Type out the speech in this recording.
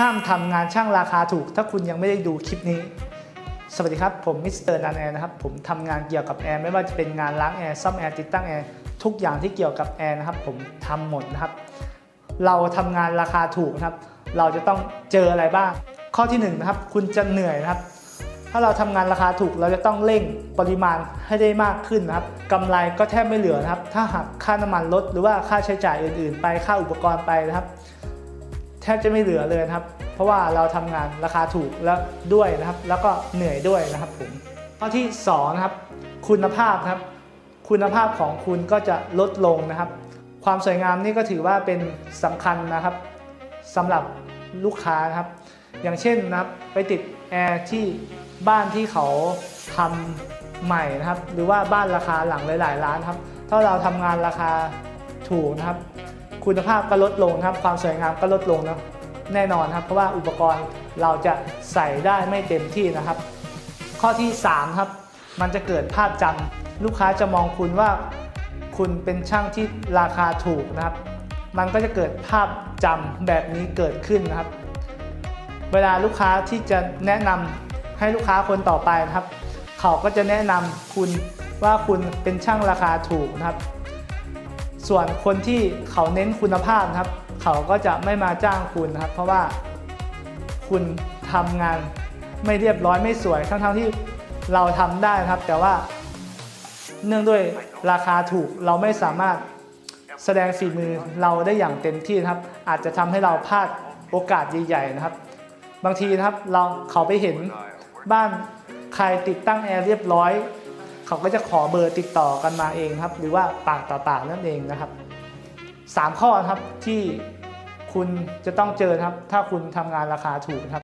ห้ามทำงานช่างราคาถูก ถ้าคุณยังไม่ได้ดูคลิปนี้ สวัสดีครับ ผมมิสเตอร์นันแอร์นะครับ ผมทำงานเกี่ยวกับแอร์ไม่ว่าจะเป็นงานล้างแอร์ซ่อมแอร์ติดตั้งแอร์ทุกอย่างที่เกี่ยวกับแอร์นะครับ ผมทำหมดนะครับ เราทำงานราคาถูกนะครับ เราจะต้องเจออะไรบ้าง ข้อที่หนึ่งนะครับ คุณจะเหนื่อยนะครับ ถ้าเราทำงานราคาถูกเราจะต้องเร่งปริมาณให้ได้มากขึ้นนะครับกำไรก็แทบไม่เหลือนะครับ ถ้าหากค่าน้ำมันลดหรือว่าค่าใช้จ่ายอื่น ๆ ไปค่าอุปกรณ์ไปนะครับ แทบจะไม่เหลือเลยนะครับ เพราะว่าเราทำงานราคาถูกแล้วด้วยนะครับ แล้วก็เหนื่อยด้วยนะครับผมข้อที่สองนะครับคุณภาพครับ คุณภาพของคุณก็จะลดลงนะครับ ความสวยงามนี่ก็ถือว่าเป็นสำคัญนะครับสำหรับลูกค้านะครับ อย่างเช่นนะครับไปติดแอร์ที่บ้านที่เขาทำใหม่นะครับ หรือว่าบ้านราคาหลังหลายๆล้านครับ ถ้าเราทำงานราคาถูกนะครับ คุณภาพก็ลดลงครับ ความสวยงามก็ลดลงนะแน่นอนครับ เพราะว่าอุปกรณ์เราจะใส่ได้ไม่เต็มที่นะครับ ข้อที่ 3 ครับ มันจะเกิดภาพจำลูกค้าจะมองคุณว่า คุณเป็นช่างที่ราคาถูกนะครับ มันก็จะเกิดภาพจำแบบนี้เกิดขึ้นนะครับ เวลาลูกค้าที่จะแนะนำให้ลูกค้าคนต่อไปนะครับ เขาก็จะแนะนำคุณว่าคุณเป็นช่างราคาถูกนะครับ ส่วนคนที่เขาเน้นคุณภาพนะครับ เขาก็จะไม่มาจ้างคุณนะครับ เพราะว่าคุณทำงานไม่เรียบร้อยไม่สวยทั้งๆที่เราทำได้นะครับ แต่ว่าเนื่องด้วยราคาถูกเราไม่สามารถแสดงฝีมือเราได้อย่างเต็มที่นะครับ อาจจะทำให้เราพลาดโอกาสใหญ่ ๆ นะครับ บางทีนะครับเราเขาไปเห็นบ้านใครติดตั้งแอร์เรียบร้อย เขาก็จะขอเบอร์ติดต่อกันมาเองครับ หรือว่าปากต่อปากนั่นเองนะครับสามข้อครับที่คุณจะต้องเจอครับ ถ้าคุณทำงานราคาถูกครับ